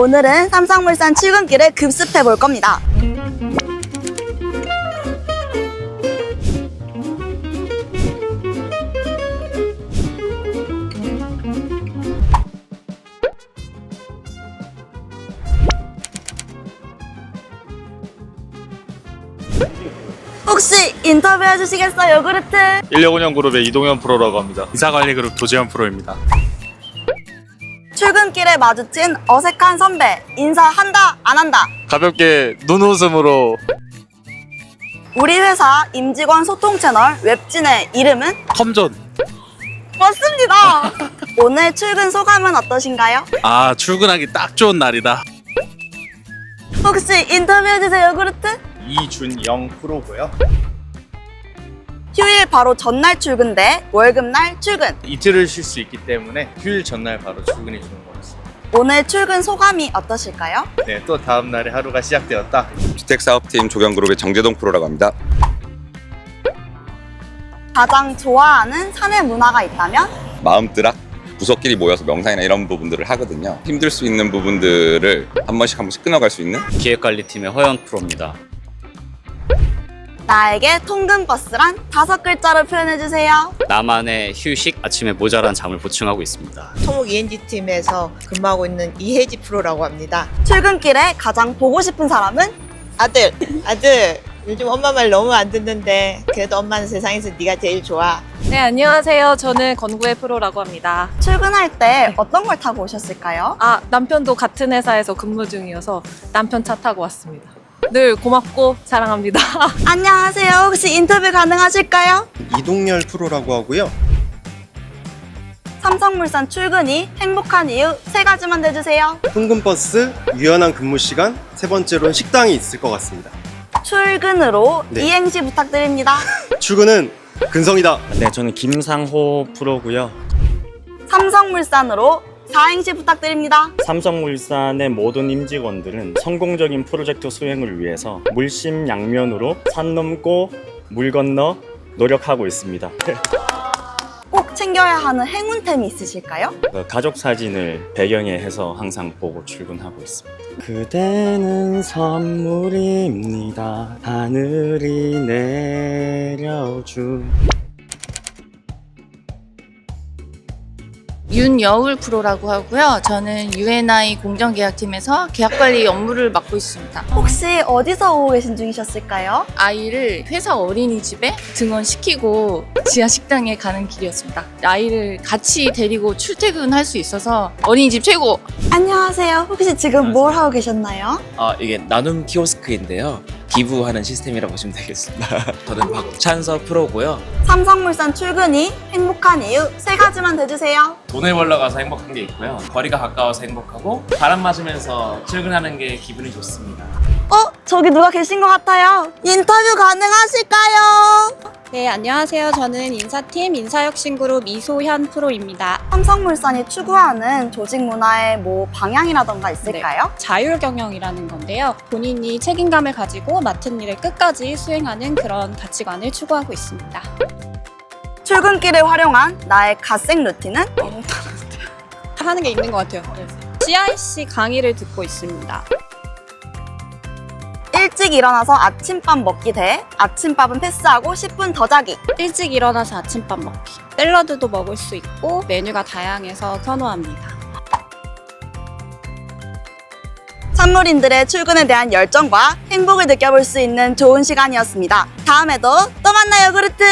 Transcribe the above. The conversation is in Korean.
오늘은 삼성물산 출근길을 급습해 볼 겁니다. 혹시 인터뷰 해 주시겠어요, 요구르트? 165년 그룹의 이동현 프로라고 합니다. 이사관리 그룹 도재현 프로입니다. 출근길에 마주친 어색한 선배, 인사한다, 안 한다. 가볍게 눈웃음으로 우리 회사 임직원 소통 채널 웹진의 이름은? 컴존. 맞습니다. 오늘 출근 소감은 어떠신가요? 아 출근하기 딱 좋은 날이다. 혹시 인터뷰해주세요, 요구르트? 이준영 프로고요. 바로 전날 출근 대 월급날 출근. 이틀을 쉴 수 있기 때문에 휴일 전날 바로 출근해 주는 거였어요. 오늘 출근 소감이 어떠실까요? 네, 또 다음 날에 하루가 시작되었다. 주택 사업팀 조경그룹의 정재동 프로라고 합니다. 가장 좋아하는 사내 문화가 있다면? 마음뜨락 부서끼리 모여서 명상이나 이런 부분들을 하거든요. 힘들 수 있는 부분들을 한 번씩 한 번씩 끊어갈 수 있는 기획관리팀의 허연 프로입니다. 나에게 통근 버스란 다섯 글자로 표현해주세요. 나만의 휴식, 아침에 모자란 잠을 보충하고 있습니다. 토목 ENG 팀에서 근무하고 있는 이혜지 프로라고 합니다. 출근길에 가장 보고 싶은 사람은? 아들, 아들, 요즘 엄마 말 너무 안 듣는데 그래도 엄마는 세상에서 네가 제일 좋아. 네, 안녕하세요. 저는 건구의 프로라고 합니다. 출근할 때 어떤 걸 타고 오셨을까요? 아, 남편도 같은 회사에서 근무 중이어서 남편 차 타고 왔습니다. 늘 고맙고 사랑합니다. 안녕하세요. 혹시 인터뷰 가능하실까요? 이동열 프로라고 하고요. 삼성물산 출근이 행복한 이유 세 가지만 내주세요. 통근버스, 유연한 근무 시간, 세 번째로는 식당이 있을 것 같습니다. 출근으로 네. 이행시 부탁드립니다. 출근은 근성이다. 네, 저는 김상호 프로고요. 삼성물산으로 사행시 부탁드립니다. 삼성물산의 모든 임직원들은 성공적인 프로젝트 수행을 위해서 물심양면으로 산 넘고 물 건너 노력하고 있습니다. 꼭 챙겨야 하는 행운템이 있으실까요? 그 가족 사진을 배경에 해서 항상 보고 출근하고 있습니다. 그대는 선물입니다. 하늘이 내려준 윤여울 프로라고 하고요. 저는 UNI 공정계약팀에서 계약관리 업무를 맡고 있습니다. 혹시 어디서 오고 계신 중이셨을까요? 아이를 회사 어린이집에 등원시키고 지하 식당에 가는 길이었습니다. 아이를 같이 데리고 출퇴근할 수 있어서 어린이집 최고! 안녕하세요. 혹시 지금 뭘 하고 계셨나요? 아 이게 나눔 키오스크인데요. 기부하는 시스템이라고 보시면 되겠습니다. 저는 박찬서 프로고요. 삼성물산 출근이 행복한 이유 세 가지만 대주세요. 돈을 벌러 가서 행복한 게 있고요. 거리가 가까워서 행복하고 바람 맞으면서 출근하는 게 기분이 좋습니다. 어? 저기 누가 계신 것 같아요. 인터뷰 가능하실까요? 네, 안녕하세요. 저는 인사팀 인사혁신그룹 이소현 프로입니다. 삼성물산이 추구하는 조직 문화의 뭐 방향이라던가 있을까요? 자율 경영이라는 건데요. 본인이 책임감을 가지고 맡은 일을 끝까지 수행하는 그런 가치관을 추구하고 있습니다. 출근길을 활용한 나의 갓생 루틴은? 하는 게 있는 것 같아요. CIC 강의를 듣고 있습니다. 일찍 일어나서 아침밥 먹기 대 아침밥은 패스하고 10분 더 자기. 일찍 일어나서 아침밥 먹기. 샐러드도 먹을 수 있고 메뉴가 다양해서 선호합니다. 산물인들의 출근에 대한 열정과 행복을 느껴볼 수 있는 좋은 시간이었습니다. 다음에도 또 만나요, 그루트!